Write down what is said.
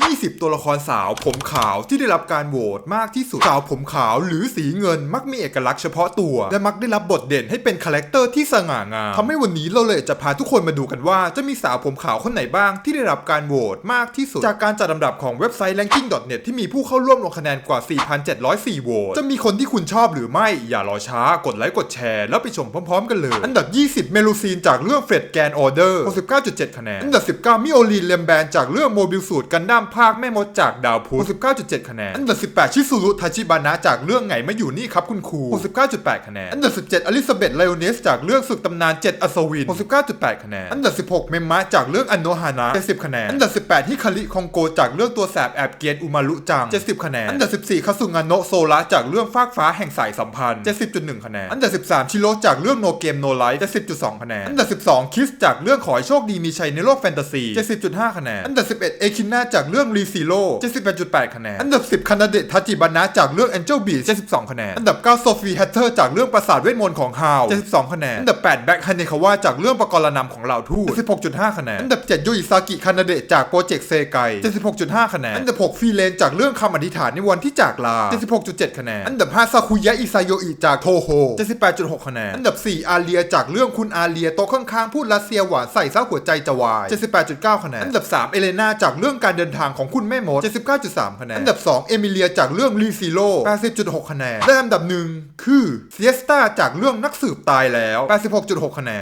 20 ตัวละครสาวผมขาวที่ได้รับการโหวตมากที่สุด สาวผมขาวหรือสีเงินมักมีเอกลักษณ์เฉพาะตัว และมักได้รับบทเด่นให้เป็นคาแรคเตอร์ที่สง่างามทำให้วันนี้เราเลยจะพาทุกคนมาดูกันว่า จะมีสาวผมขาวคนไหนบ้างที่ได้รับการโหวตมากที่สุด จากการจัดลำดับของเว็บไซต์ ranking.net ที่มีผู้เข้าร่วมลงคะแนนกว่า 4,704โหวตจะมีคนที่คุณชอบหรือไม่อย่ารอช้ากดไลค์กดแชร์แล้วไปชมพร้อม ๆ กันเลยอันดับ 20 เมลูซีนจากเรื่องเฟรดแกนออเดอร์69.7 คะแนนอันดับ 19มิโอลีนเลมแบนจากเรื่องโมบิลสูตรกันดั้มภาคแม่มดจากดาวพุธ69.7 คะแนน อันดับ 18 ชิซูรุทาชิบานะจากเรื่องไงไม่อยู่นี่ครับคุณครู69.8 คะแนน อันดับ 17 อลิซาเบธไลโอเนสจากเรื่องศึกตำนาน 7 อัศวิน69.8 คะแนน อันดับ 16 เมมมะจากเรื่องอันโนฮานะ70 คะแนน อันดับ 18 ฮิคาริคองโกจากเรื่องตัวแสบแอบเกรียนอุมารุจัง 70 คะแนน อันดับ 14 คาสุงานโนะโซระจากเรื่องฟากฟ้าแห่งสายสัมพันธ์ 70.1 คะแนน อันดับ 13 ชิโร่จากเรื่องโนเกมโนไลท์70.2 คะแนน อันดับ 12 คิสจากเรื่องขอให้โชคดีมีชัยในโลกแฟนตาซี 70.5 คะแนน อันดับ 11 เอคิน่าจากเรื่องรีซีโร่78.8 คะแนน อันดับ 10คานาเดะทาจิบานะจากเรื่อง Angel Beats 72 คะแนน อันดับ 9 โซฟีแฮตเตอร์จากเรื่องปราสาทเวทมนต์ของฮาว72 คะแนน อันดับ 8 แบ็คฮันเนคาวาจากเรื่องปกรณำของเหล่าทูต76.5 คะแนน อันดับ7โยอิซากิคานาเดะจากโปรเจกต์เซไก76.5 คะแนน อันดับ 6 ฟีเลนจากเรื่องคำอธิษฐานในวันที่จากลา76.7 คะแนน อันดับ 5 ซาคุยะอิซาโยอิจากโทโฮ78.6 คะแนน อันดับ 4 อาเลียจากเรื่องคุณอาเลียโต๊ะข้างๆพูดรัสเซียหวานใส่ซะหัวใจจะวาย78.9 คะแนน อันดับ 3 เอเลนาจากเรื่องการเดินทางของคุณแม่มด 79.3 คะแนน อันดับ 2 เอมิเลียจากเรื่องรีซิโล80.6 คะแนน และอันดับหนึ่งคือเซียสตาจากเรื่องนักสืบตายแล้ว 86.6 คะแนน